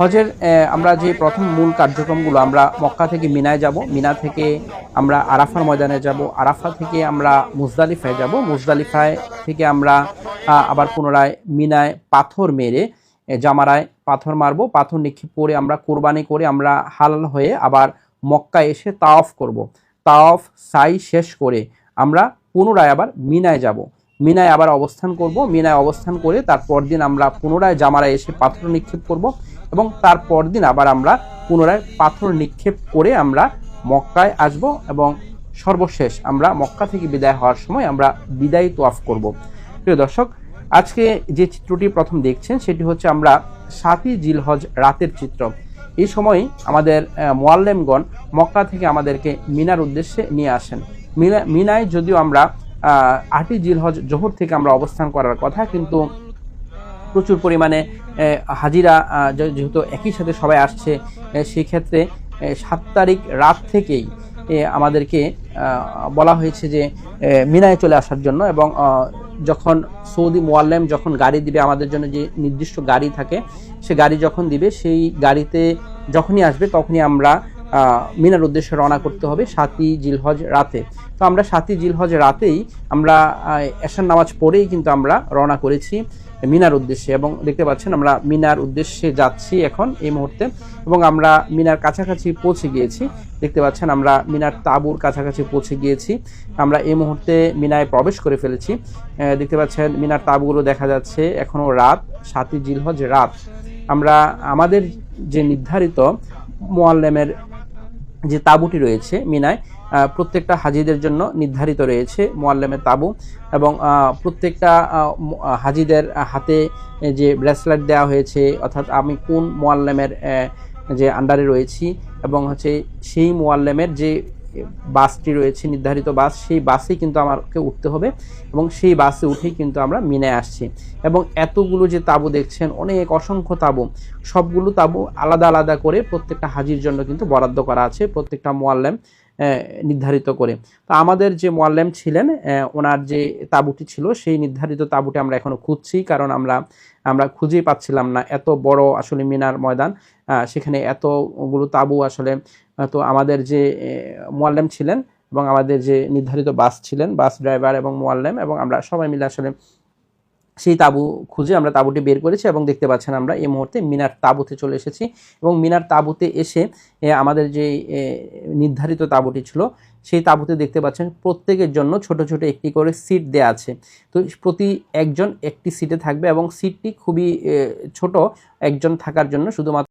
হজের আমরা যে প্রথম মূল কার্যক্রমগুলো, আমরা মক্কা থেকে মিনায় যাব, মিনা থেকে আমরা আরাফার ময়দানে যাব, আরাফা থেকে আমরা মুজদালিফায় যাব, মুজদালিফায় থেকে আমরা আবার পুনরায় মিনায় পাথর মেরে জামারায় পাথর মারবো, পাথর নিক্ষেপ করে আমরা, কোরবানি করে আমরা হালাল হয়ে আবার মক্কা এসে তাওয়াফ করব। তাওয়াফ সাই শেষ করে আমরা পুনরায় আবার মিনায় যাব। মিনায় আবার অবস্থান করব, মিনায় অবস্থান করে তারপর দিন আমরা পুনরায় জামারায় এসে পাথর নিক্ষেপ করব। এবং তার পরদিন আবার আমরা পুনরায় পাথর নিক্ষেপ করে আমরা মক্কায় আসব এবং সর্বশেষ আমরা মক্কা থেকে বিদায় হওয়ার সময় আমরা বিদায় তোয়াফ করব। প্রিয় দর্শক, আজকে যে চিত্রটি প্রথম দেখছেন, সেটি হচ্ছে আমরা সাতই জিলহজ রাতের চিত্র। এই সময় আমাদের মোয়াল্লেমগণ মক্কা থেকে আমাদেরকে মিনার উদ্দেশ্যে নিয়ে আসেন। মিনা, মিনায় যদিও আমরা আটই জিলহজ জোহর থেকে আমরা অবস্থান করার কথা, কিন্তু প্রচুর পরিমাণে হাজিরা যেহেতু একই সাথে সবাই আসছে আহ, সেই ক্ষেত্রে সাত তারিখ রাত থেকেই আমাদেরকে বলা হয়েছে যে মিনায় চলে আসার জন্য এবং যখন সৌদি মোয়াল্লেম যখন গাড়ি দিবে আমাদের জন্য যে নির্দিষ্ট গাড়ি থাকে সে গাড়ি যখন দিবে সেই গাড়িতে যখনই আসবে তখনই আমরা মিনার উদ্দেশ্যে রওনা করতে হবে সাতই জিলহজ রাতে। তো আমরা সাতই জিলহজ রাতেই আমরা এশার নামাজ পড়েই কিন্তু আমরা রওনা করেছি। মিনার উদ্দেশ্যে এবং দেখতে পাচ্ছেন আমরা মিনার উদ্দেশ্যে যাচ্ছি এখন এই মুহূর্তে এবং আমরা মিনার কাছাকাছি পৌঁছে গিয়েছি। দেখতে পাচ্ছেন আমরা মিনার তাঁবুর কাছাকাছি পৌঁছে গিয়েছি। আমরা এই মুহূর্তে মিনায় প্রবেশ করে ফেলেছি। দেখতে পাচ্ছেন মিনার তাঁবুগুলো দেখা যাচ্ছে এখনও রাত, সাতই জিলহজ রাত। আমরা আমাদের যে নির্ধারিত মোয়াল্লেমের যে তাঁবুটি রয়েছে মিনায় প্রত্যেকটা হাজিদের জন্য নির্ধারিত রয়েছে মোয়াল্লামের তাঁবু এবং প্রত্যেকটা হাজিদের হাতে যে ব্রেসলেট দেওয়া হয়েছে, অর্থাৎ আমি কোন মোয়াল্লামের যে আন্ডারে রয়েছি এবং হচ্ছে সেই মোয়াল্লামের যে বাসটি রয়েছে, নির্ধারিত বাস। সেই বাসেই কিন্তু আমাকে উঠতে হবে এবং সেই বাসে উঠেই কিন্তু আমরা মিনায় আসছি। এবং এতগুলো যে তাঁবু দেখছেন, অনেক অসংখ্য তাঁবু। সবগুলো তাঁবু আলাদা আলাদা করে প্রত্যেকটা হাজির জন্য কিন্তু বরাদ্দ করা আছে, প্রত্যেকটা মোয়াল্লেম। নির্ধারিত করে। তো আমাদের যে মোয়াল্লেম ছিলেন ওনার যে তাঁবুটি ছিল, সেই নির্ধারিত তাঁবুটি আমরা এখনও খুঁজছি, কারণ আমরা আমরা খুঁজেই পাচ্ছিলাম না। এত বড় আসলে মিনার ময়দান সেখানে এতগুলো তাঁবু আসলে তো আমাদের যে মোয়াল্লেম ছিলেন এবং আমাদের যে নির্ধারিত বাস ছিলেন, বাস ড্রাইভার এবং মোয়াল্লেম এবং আমরা সবাই মিলে আসলে সেই তাঁবু খুঁজে আমরা তাঁবুটি বের করেছি এবং দেখতে পাচ্ছেন আমরা এই মুহূর্তে মিনার তাঁবুতে চলে এসেছি এবং মিনার তাঁবুতে এসে আমাদের যে নির্ধারিত তাঁবুটি ছিল, সেই তাঁবুতে দেখতে পাচ্ছেন প্রত্যেকের জন্য ছোট ছোট একটি করে সিট দেয়া আছে। তো প্রতি একজন একটি সিটে থাকবে এবং সিটটি খুবই ছোট একজন থাকার জন্য শুধুমাত্র